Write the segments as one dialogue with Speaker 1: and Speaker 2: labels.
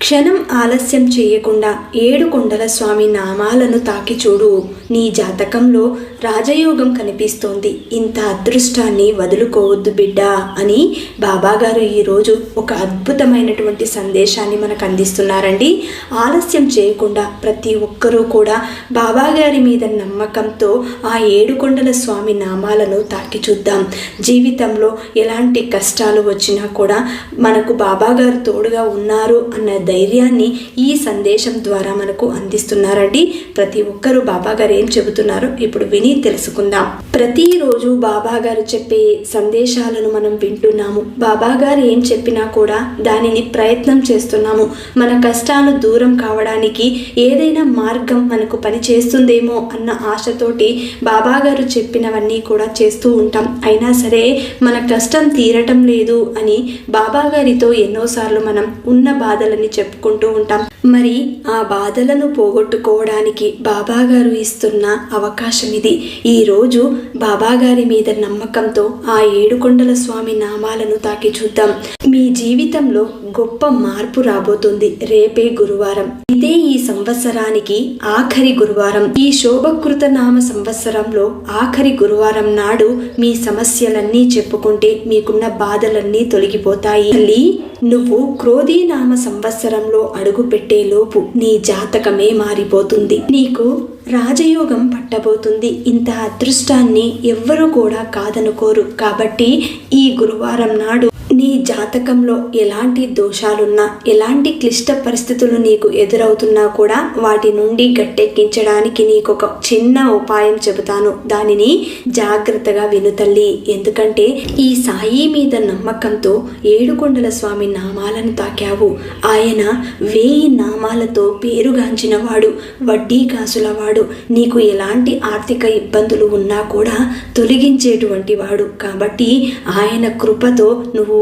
Speaker 1: క్షణం ఆలస్యం చేయకుండా ఏడు కొండల స్వామి నామాలను తాకి చూడు. నీ జాతకంలో రాజయోగం కనిపిస్తోంది. ఇంత అదృష్టాన్ని వదులుకోవద్దు బిడ్డా అని బాబాగారు ఈరోజు ఒక అద్భుతమైనటువంటి సందేశాన్ని మనకు అందిస్తున్నారండి. ఆలస్యం చేయకుండా ప్రతి ఒక్కరూ కూడా బాబాగారి మీద నమ్మకంతో ఆ ఏడు కొండల స్వామి నామాలను తాకి చూద్దాం. జీవితంలో ఎలాంటి కష్టాలు వచ్చినా కూడా మనకు బాబాగారు తోడుగా ఉన్నారు అన్న ధైర్యాన్ని ఈ సందేశం ద్వారా మనకు అందిస్తున్నారండి. ప్రతి ఒక్కరూ బాబా గారు ఏం చెబుతున్నారో ఇప్పుడు విని తెలుసుకుందాం. ప్రతిరోజు బాబా గారు చెప్పే సందేశాలను మనం వింటున్నాము. బాబా గారు ఏం చెప్పినా కూడా దానిని ప్రయత్నం చేస్తున్నాము. మన కష్టాలు దూరం కావడానికి ఏదైనా మార్గం మనకు పని చేస్తుందేమో అన్న ఆశతోటి బాబా గారు చెప్పినవన్నీ కూడా చేస్తూ ఉంటాం. అయినా సరే మన కష్టం తీరటం లేదు అని బాబా గారితో ఎన్నోసార్లు మనం ఉన్న బాధలని చెప్పుకుంటూ ఉంటాం. మరి ఆ బాధలను పోగొట్టుకోవడానికి బాబాగారు ఇస్తున్న అవకాశం ఇది ఈరోజు బాబాగారి మీద నమ్మకంతో ఆ ఏడుకొండల స్వామి నామాలను తాకి చూద్దాం. మీ జీవితంలో గొప్ప మార్పు రాబోతుంది రేపే గురువారం. ఇదే ఈ సంవత్సరానికి ఆఖరి గురువారం. ఈ శోభకృత నామ సంవత్సరంలో ఆఖరి గురువారం నాడు మీ సమస్యలన్నీ చెప్పుకుంటే మీకున్న బాధలన్నీ తొలగిపోతాయి. తల్లి నువ్వు క్రోధీనామ సంవత్సరంలో అడుగు పెట్టే లోపు నీ జాతకమే మారిపోతుంది. నీకు రాజయోగం పట్టబోతుంది. ఇంత అదృష్టాన్ని ఎవ్వరూ కూడా కాదనుకోరు. కాబట్టి ఈ గురువారం నాడు నీ జాతకంలో ఎలాంటి దోషాలున్నా ఎలాంటి క్లిష్ట పరిస్థితులు నీకు ఎదురవుతున్నా కూడా వాటి నుండి గట్టెక్కించడానికి నీకు ఒక చిన్న ఉపాయం చెబుతాను. దానిని జాగ్రత్తగా వినుతల్లి ఎందుకంటే ఈ సాయి మీద నమ్మకంతో ఏడుకొండల స్వామి నామాలను తాకావు. ఆయన వేయి నామాలతో పేరుగాంచిన వాడు వడ్డీ కాసులవాడు నీకు ఎలాంటి ఆర్థిక ఇబ్బందులు ఉన్నా కూడా తొలగించేటువంటి వాడు. కాబట్టి ఆయన కృపతో నువ్వు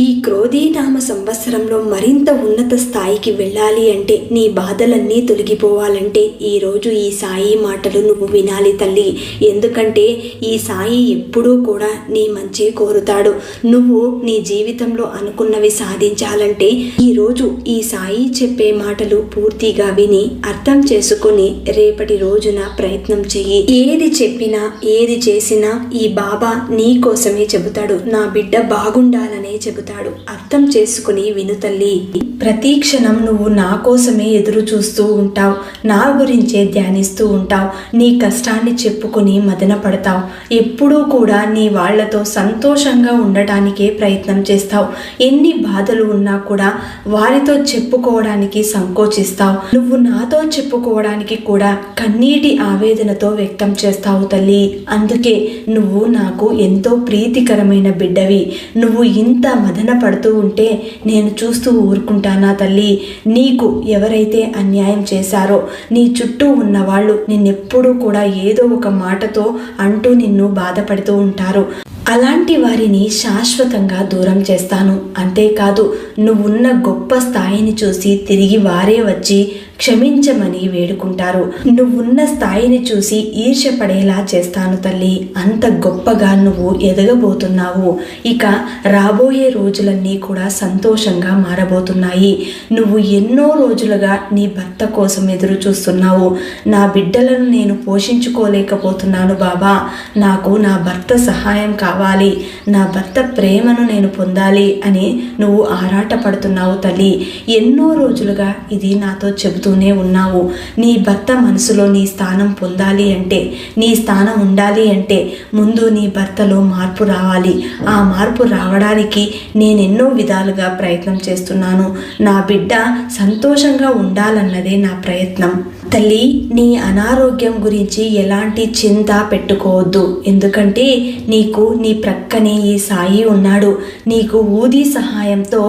Speaker 1: ఈ క్రోధీనామ సంవత్సరంలో మరింత ఉన్నత స్థాయికి వెళ్ళాలి అంటే నీ బాధలన్నీ తొలగిపోవాలంటే ఈరోజు ఈ సాయి మాటలు నువ్వు వినాలి తల్లి. ఎందుకంటే ఈ సాయి ఎప్పుడూ కూడా నీ మంచి కోరుతాడు. నువ్వు నీ జీవితంలో అనుకున్నవి సాధించాలంటే ఈరోజు ఈ సాయి చెప్పే మాటలు పూర్తిగా విని అర్థం చేసుకుని రేపటి రోజున ప్రయత్నం చెయ్యి. ఏది చెప్పినా ఏది చేసినా ఈ బాబా నీ కోసమే చెబుతాడు. నా బిడ్డ బాగుండాలని చెబుతాడు. అర్థం చేసుకుని విను తల్లి. ప్రతి క్షణం నువ్వు నా కోసమే ఎదురు చూస్తూ ఉంటావు. నా గురించే ధ్యానిస్తూ ఉంటావు. నీ కష్టాన్ని చెప్పుకుని మదన పడతావు. ఎప్పుడూ కూడా నీ వాళ్ళతో సంతోషంగా ఉండటానికే ప్రయత్నం చేస్తావు. ఎన్ని బాధలు ఉన్నా కూడా వారితో చెప్పుకోవడానికి సంకోచిస్తావు. నువ్వు నాతో చెప్పుకోవడానికి కూడా కన్నీటి ఆవేదనతో వ్యక్తం చేస్తావు తల్లి. అందుకే నువ్వు నాకు ఎంతో ప్రీతికరమైన బిడ్డవి. నువ్వు ఇంత మదన పడుతూ ఉంటే నేను చూస్తూ ఊరుకుంటానా తల్లి? నీకు ఎవరైతే అన్యాయం చేశారో నీ చుట్టూ ఉన్న వాళ్ళు నిన్నెప్పుడూ కూడా ఏదో ఒక మాటతో అంటూ నిన్ను బాధపడుతూ ఉంటారు. అలాంటి వారిని శాశ్వతంగా దూరం చేస్తాను. అంతేకాదు నువ్వున్న గొప్ప స్థాయిని చూసి తిరిగి వారే వచ్చి క్షమించమని వేడుకుంటారు. నువ్వున్న స్థాయిని చూసి ఈర్ష్యపడేలా చేస్తాను తల్లి. అంత గొప్పగా నువ్వు ఎదగబోతున్నావు. ఇక రాబోయే రోజులన్నీ కూడా సంతోషంగా మారబోతున్నాయి. నువ్వు ఎన్నో రోజులుగా నీ భర్త కోసం ఎదురు చూస్తున్నావు. నా బిడ్డలను నేను పోషించుకోలేకపోతున్నాను బాబా. నాకు నా భర్త సహాయం కావాలి. నా భర్త ప్రేమను నేను పొందాలి అని నువ్వు ఆరాటపడుతున్నావు తల్లి. ఎన్నో రోజులుగా ఇది నాతో చూస్తూనే ఉన్నావు. నీ భర్త మనసులో నీ స్థానం పొందాలి అంటే నీ స్థానం ఉండాలి అంటే ముందు నీ భర్తలో మార్పు రావాలి. ఆ మార్పు రావడానికి నేను ఎన్నో విధాలుగా ప్రయత్నం చేస్తున్నాను. నా బిడ్డ సంతోషంగా ఉండాలన్నదే నా ప్రయత్నం. తల్లి నీ అనారోగ్యం గురించి ఎలాంటి చింత పెట్టుకోవద్దు. ఎందుకంటే నీకు నీ ప్రక్కనే ఈ సాయి ఉన్నాడు. నీకు ఊది సహాయంతో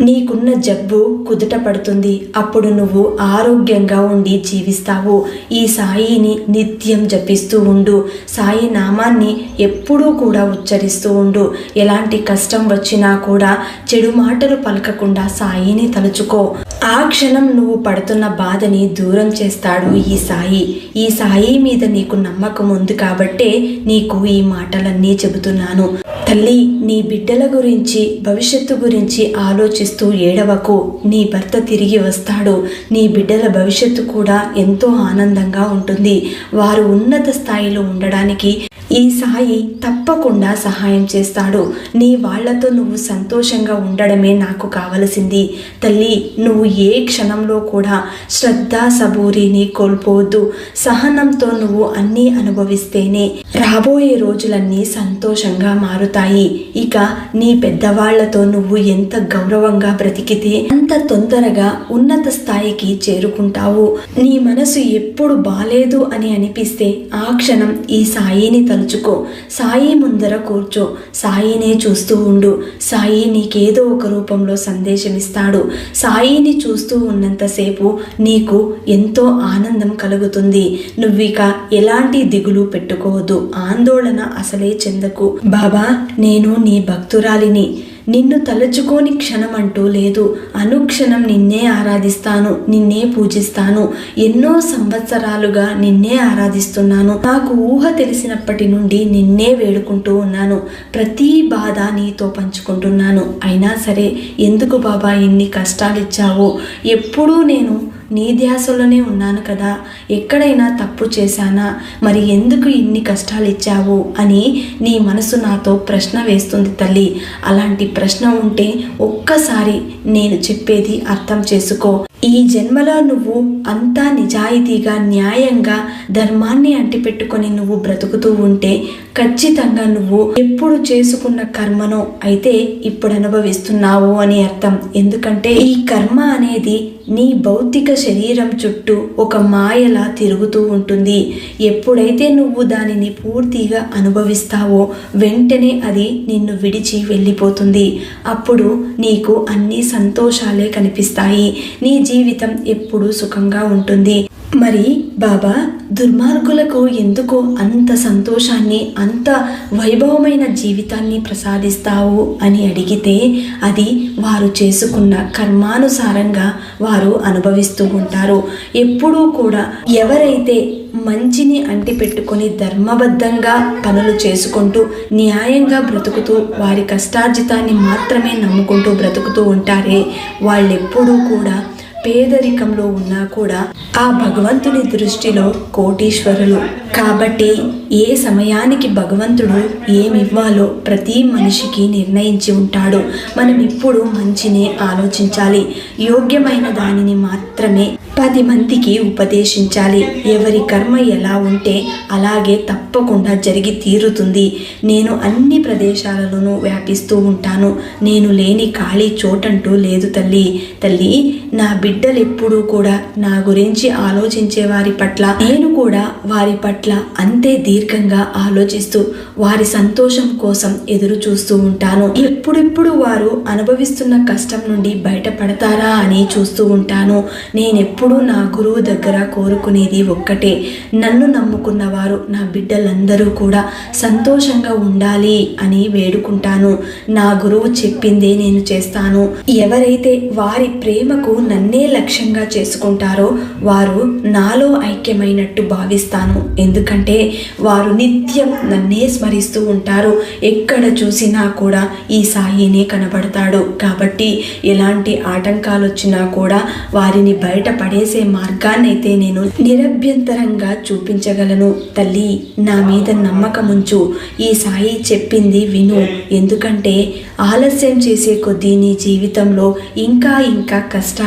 Speaker 1: నీకున్న జబ్బు కుదుట పడుతుంది. అప్పుడు నువ్వు ఆరోగ్యంగా ఉండి జీవిస్తావు. ఈ సాయిని నిత్యం జపిస్తూ ఉండు. సాయి నామాన్ని ఎప్పుడూ కూడా ఉచ్చరిస్తూ ఉండు. ఎలాంటి కష్టం వచ్చినా కూడా చెడు మాటలు పలకకుండా సాయిని తలుచుకో. ఆ క్షణం నువ్వు పడుతున్న బాధని దూరం చేస్తా చేస్తాడు ఈ సాయి. ఈ సాయి మీద నీకు నమ్మకం ఉంది కాబట్టే నీకు ఈ మాటలన్నీ చెబుతున్నాను. తల్లి నీ బిడ్డల గురించి భవిష్యత్తు గురించి ఆలోచిస్తూ ఏడవకు. నీ భర్త తిరిగి వస్తాడు. నీ బిడ్డల భవిష్యత్తు కూడా ఎంతో ఆనందంగా ఉంటుంది. వారు ఉన్నత స్థాయిలో ఉండడానికి ఈ సాయి తప్పకుండా సహాయం చేస్తాడు. నీ వాళ్ళతో నువ్వు సంతోషంగా ఉండడమే నాకు కావలసింది. తల్లి నువ్వు ఏ క్షణంలో కూడా శ్రద్ధ సబూరిని కోల్పోవద్దు. సహనంతో నువ్వు అన్నీ అనుభవిస్తేనే రాబోయే రోజులన్నీ సంతోషంగా మారుతాయి. ఇక నీ పెద్దవాళ్ళతో నువ్వు ఎంత గౌరవంగా బ్రతికితే అంత తొందరగా ఉన్నత స్థాయికి చేరుకుంటావు. నీ మనసు ఎప్పుడు బాలేదు అని అనిపిస్తే ఆ క్షణం ఈ సాయిని తలుచుకో. సాయి ముందర కూర్చో. సాయినే చూస్తూ ఉండు. సాయి నీకేదో ఒక రూపంలో సందేశం ఇస్తాడు సాయిని చూస్తూ ఉన్నంతసేపు నీకు ఎంతో ఆనందం కలుగుతుంది. నువ్విక ఎలాంటి దిగులు పెట్టుకోవద్దు. ఆందోళన అసలే చెందకు. బాబా నేను నీ భక్తురాలిని. నిన్ను తలుచుకోని క్షణం అంటూ లేదు. అనుక్షణం నిన్నే ఆరాధిస్తాను నిన్నే పూజిస్తాను. ఎన్నో సంవత్సరాలుగా నిన్నే ఆరాధిస్తున్నాను. నాకు ఊహ తెలిసినప్పటి నుండి నిన్నే వేడుకుంటూ ఉన్నాను. ప్రతి బాధ నీతో పంచుకుంటున్నాను. అయినా సరే ఎందుకు బాబా ఇన్ని కష్టాలు ఇచ్చావు ఎప్పుడూ నేను నీ ధ్యాసలోనే ఉన్నాను కదా. ఎక్కడైనా తప్పు చేశానా? మరి ఎందుకు ఇన్ని కష్టాలు ఇచ్చావు? అని నీ మనసు నాతో ప్రశ్న వేస్తుంది తల్లి. అలాంటి ప్రశ్న ఉంటే ఒక్కసారి నేను చెప్పేది అర్థం చేసుకో. ఈ జన్మలో నువ్వు అంతా నిజాయితీగా న్యాయంగా ధర్మాన్ని అంటిపెట్టుకొని నువ్వు బ్రతుకుతూ ఉంటే ఖచ్చితంగా నువ్వు ఎప్పుడు చేసుకున్న కర్మను అయితే ఇప్పుడు అనుభవిస్తున్నావు అని అర్థం. ఎందుకంటే ఈ కర్మ అనేది నీ భౌతిక శరీరం చుట్టూ ఒక మాయలా తిరుగుతూ ఉంటుంది. ఎప్పుడైతే నువ్వు దానిని పూర్తిగా అనుభవిస్తావో వెంటనే అది నిన్ను విడిచి వెళ్ళిపోతుంది. అప్పుడు నీకు అన్ని సంతోషాలే కనిపిస్తాయి. నీ జీవితం ఎప్పుడూ సుఖంగా ఉంటుంది. మరి బాబా దుర్మార్గులకు ఎందుకు అంత సంతోషాన్ని అంత వైభవమైన జీవితాన్ని ప్రసాదిస్తావు అని అడిగితే అది వారు చేసుకున్న కర్మానుసారంగా వారు అనుభవిస్తూ ఉంటారు. ఎప్పుడూ కూడా ఎవరైతే మంచిని అంటిపెట్టుకొని ధర్మబద్ధంగా పనులు చేసుకుంటూ న్యాయంగా బ్రతుకుతూ వారి కష్టార్జితాన్ని మాత్రమే నమ్ముకుంటూ బ్రతుకుతూ ఉంటారే వాళ్ళెప్పుడూ కూడా పేదరికంలో ఉన్నా కూడా ఆ భగవంతుని దృష్టిలో కోటీశ్వరులు. కాబట్టి ఏ సమయానికి భగవంతుడు ఏమివ్వాలో ప్రతి మనిషికి నిర్ణయించి ఉంటాడు. మనం ఇప్పుడు మంచినే ఆలోచించాలి. యోగ్యమైన దానిని మాత్రమే పది మందికి ఉపదేశించాలి. ఎవరి కర్మ ఎలా ఉంటే అలాగే తప్పకుండా జరిగి తీరుతుంది. నేను అన్ని ప్రదేశాలలోనూ వ్యాపిస్తూ ఉంటాను. నేను లేని ఖాళీ చోటంటూ లేదు తల్లి. తల్లి నా బిడ్డలు ఎప్పుడూ కూడా నా గురించి ఆలోచించే వారి పట్ల నేను కూడా వారి పట్ల అంతే దీర్ఘంగా ఆలోచిస్తూ వారి సంతోషం కోసం ఎదురు చూస్తూ ఉంటాను. ఎప్పుడెప్పుడు వారు అనుభవిస్తున్న కష్టం నుండి బయటపడతారా అని చూస్తూ ఉంటాను. నేనెప్పుడు నా గురువు దగ్గర కోరుకునేది ఒక్కటే నన్ను నమ్ముకున్న వారు నా బిడ్డలందరూ కూడా సంతోషంగా ఉండాలి అని వేడుకుంటాను. నా గురువు చెప్పిందే నేను చేస్తాను. ఎవరైతే వారి ప్రేమకు నన్నే లక్ష్యంగా చేసుకుంటారో వారు నాలో ఐక్యమైనట్టు భావిస్తాను. ఎందుకంటే వారు నిత్యం నన్నే స్మరిస్తూ ఉంటారు. ఎక్కడ చూసినా కూడా ఈ సాయినే కనబడతాడు. కాబట్టి ఎలాంటి ఆటంకాలు వచ్చినా కూడా వారిని బయటపడేసే పడేసే మార్గాన్నైతే నేను నిరభ్యంతరంగా చూపించగలను. తల్లి నా మీద నమ్మకముంచు. ఈ సాయి చెప్పింది విను. ఎందుకంటే ఆలస్యం చేసే కొద్దీ నీ జీవితంలో ఇంకా ఇంకా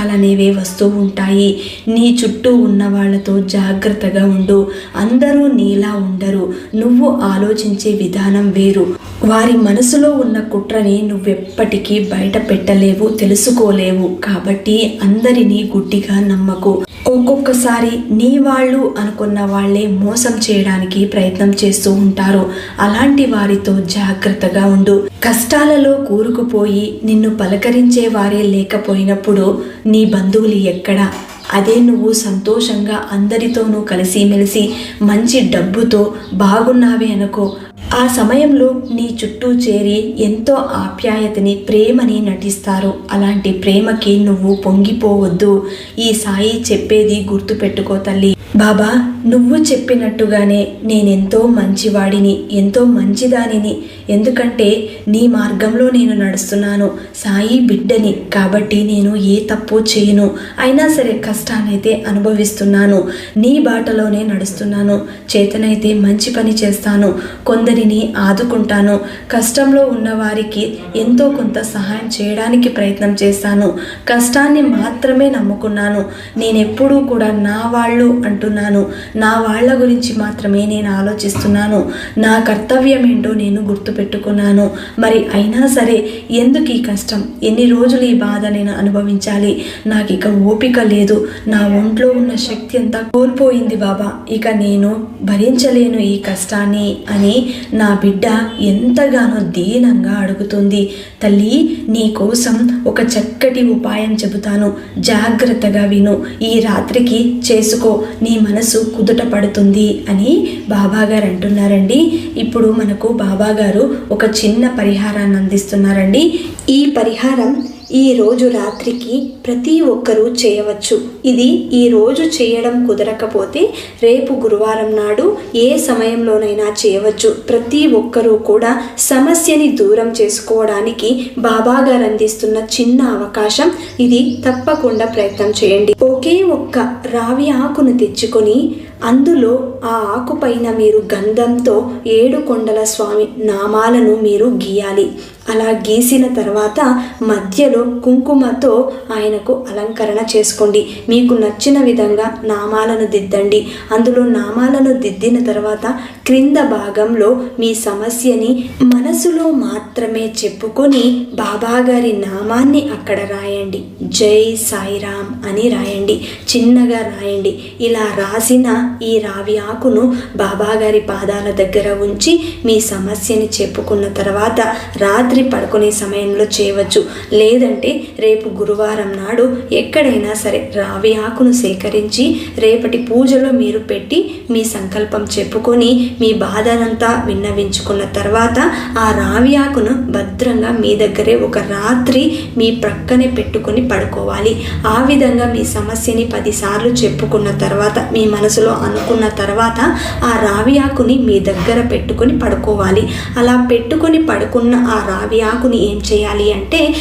Speaker 1: అనేవి వస్తూ ఉంటాయి. నీ చుట్టూ ఉన్న వాళ్ళతో జాగ్రత్తగా ఉండు. అందరూ నీలా ఉండరు. నువ్వు ఆలోచించే విధానం వేరు. వారి మనసులో ఉన్న కుట్రని నువ్వెప్పటికీ బయట పెట్టలేవు తెలుసుకోలేవు. కాబట్టి అందరినీ గుడ్డిగా నమ్మకు. ఒక్కొక్కసారి నీ వాళ్ళు అనుకున్న వాళ్ళే మోసం చేయడానికి ప్రయత్నం చేస్తూ ఉంటారు. అలాంటి వారితో జాగ్రత్తగా ఉండు. కష్టాలలో కూరుకుపోయి నిన్ను పలకరించే వారే లేకపోయినప్పుడు నీ బంధువులు ఎక్కడా? అదే నువ్వు సంతోషంగా అందరితోనూ కలిసిమెలిసి మంచి డబ్బుతో బాగున్నావే అనుకో ఆ సమయంలో నీ చుట్టూ చేరి ఎంతో ఆప్యాయతని ప్రేమని నటిస్తారు. అలాంటి ప్రేమకి నువ్వు పొంగిపోవద్దు. ఈ సాయి చెప్పేది గుర్తుపెట్టుకో తల్లి. బాబా నువ్వు చెప్పినట్టుగానే నేనెంతో మంచివాడిని ఎంతో మంచిదానిని. ఎందుకంటే నీ మార్గంలో నేను నడుస్తున్నాను. సాయి బిడ్డని కాబట్టి నేను ఏ తప్పు చేయను. అయినా సరే కష్టానైతే అనుభవిస్తున్నాను. నీ బాటలోనే నడుస్తున్నాను. చేతనైతే మంచి పని చేస్తాను. కొందరిని ఆదుకుంటాను. కష్టంలో ఉన్నవారికి ఎంతో కొంత సహాయం చేయడానికి ప్రయత్నం చేస్తాను. కష్టాన్ని మాత్రమే నమ్ముకున్నాను. నేనెప్పుడూ కూడా నా వాళ్ళు అంటున్నాను. నా వాళ్ళ గురించి మాత్రమే నేను ఆలోచిస్తున్నాను. నా కర్తవ్యం ఏంటో నేను గుర్తుపెట్టుకున్నాను. మరి అయినా సరే ఎందుకు ఈ కష్టం? ఎన్ని రోజులు ఈ బాధ నేను అనుభవించాలి? నాకు ఇక ఓపిక లేదు. నా ఒంట్లో ఉన్న శక్తి అంతా కోల్పోయింది బాబా. ఇక నేను భరించలేను ఈ కష్టాన్ని అని నా బిడ్డ ఎంతగానో దీనంగా అడుగుతుంది. తల్లి నీ కోసం ఒక చక్కటి ఉపాయం చెబుతాను. జాగ్రత్తగా విను. ఈ రాత్రికి చేసుకో. నీ మనసు కుదుట పడుతుంది అని బాబాగారు అంటున్నారండి. ఇప్పుడు మనకు బాబాగారు ఒక చిన్న పరిహారాన్ని అందిస్తున్నారండి. ఈ పరిహారం ఈ రోజు రాత్రికి ప్రతి ఒక్కరూ చేయవచ్చు. ఇది ఈ రోజు చేయడం కుదరకపోతే రేపు గురువారం నాడు ఏ సమయంలోనైనా చేయవచ్చు. ప్రతి ఒక్కరూ కూడా సమస్యని దూరం చేసుకోవడానికి బాబా గారు అందిస్తున్న చిన్న అవకాశం ఇది తప్పకుండా ప్రయత్నం చేయండి. ఒకే ఒక్క రావి ఆకును తెచ్చుకొని అందులో ఆ ఆకుపైన మీరు గంధంతో ఏడు కొండల స్వామి నామాలను మీరు గీయాలి. అలా గీసిన తర్వాత మధ్యలో కుంకుమతో ఆయనకు అలంకరణ చేసుకోండి. మీకు నచ్చిన విధంగా నామాలను దిద్దండి. అందులో నామాలను దిద్దిన తర్వాత క్రింద భాగంలో మీ సమస్యని మనసులో మాత్రమే చెప్పుకొని బాబాగారి నామాన్ని అక్కడ రాయండి. జై సాయిరామ్ అని రాయండి. చిన్నగా రాయండి. ఇలా రాసిన ఈ రావి ఆకును బాబాగారి పాదాల దగ్గర ఉంచి మీ సమస్యని చెప్పుకున్న తర్వాత రాత్రి పడుకునే సమయంలో చేయవచ్చు. లేదంటే రేపు గురువారం నాడు ఎక్కడైనా సరే రావి ఆకును సేకరించి రేపటి పూజలో మీరు పెట్టి మీ సంకల్పం చెప్పుకొని మీ బాధనంతా విన్నవించుకున్న తర్వాత ఆ రావి ఆకును భద్రంగా మీ దగ్గరే ఒక రాత్రి మీ ప్రక్కనే పెట్టుకొని పడుకోవాలి. ఆ విధంగా మీ సమస్యని పదిసార్లు చెప్పుకున్న తర్వాత మీ మనసులో అనుకున్న తర్వాత ఆ రావి ఆకుని మీ దగ్గర పెట్టుకొని పడుకోవాలి. అలా పెట్టుకొని పడుకున్న ఆ రావి ఆకుని ఏం చేయాలి అంటే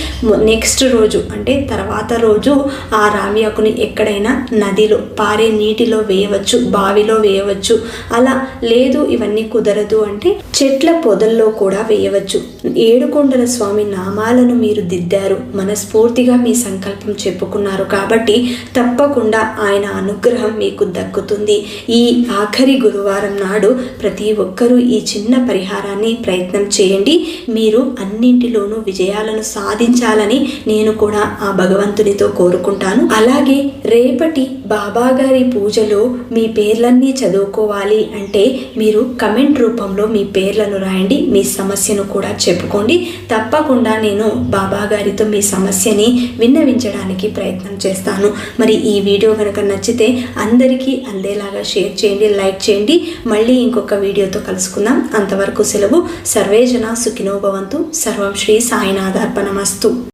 Speaker 1: నెక్స్ట్ రోజు అంటే తర్వాత రోజు ఆ రావి ఆకుని ఎక్కడైనా నదిలో పారే నీటిలో వేయవచ్చు బావిలో వేయవచ్చు. అలా లేదు ఇవన్నీ కుదరదు అంటే చెట్ల పొదల్లో కూడా వేయవచ్చు. ఏడుకొండల స్వామి నామాలను మీరు దిద్దారు మనస్ఫూర్తిగా మీ సంకల్పం చెప్పుకున్నారు కాబట్టి తప్పకుండా ఆయన అనుగ్రహం మీకు దక్కుతుంది. ఈ ఆఖరి గురువారం నాడు ప్రతి ఒక్కరూ ఈ చిన్న పరిహారాన్ని ప్రయత్నం చేయండి. మీరు అన్నింటిలోనూ విజయాలను సాధించాలని నేను కూడా ఆ భగవంతునితో కోరుకుంటాను. అలాగే రేపటి బాబాగారి పూజలో మీ పేర్లన్నీ చదువుకోవాలి అంటే మీరు కమెంట్ రూపంలో మీ పేర్లను రాయండి మీ సమస్యను కూడా చెప్పుకోండి. తప్పకుండా నేను బాబాగారితో మీ సమస్యని విన్నవించడానికి ప్రయత్నం చేస్తాను. మరి ఈ వీడియో కనుక నచ్చితే అందరికీ అందేలాగా షేర్ చేయండి లైక్ చేయండి. మళ్ళీ ఇంకొక వీడియోతో కలుసుకుందాం. అంతవరకు సెలవు. సర్వేజన సుఖినోభవంతు సర్వం శ్రీ సాయినాథార్పణమస్తు.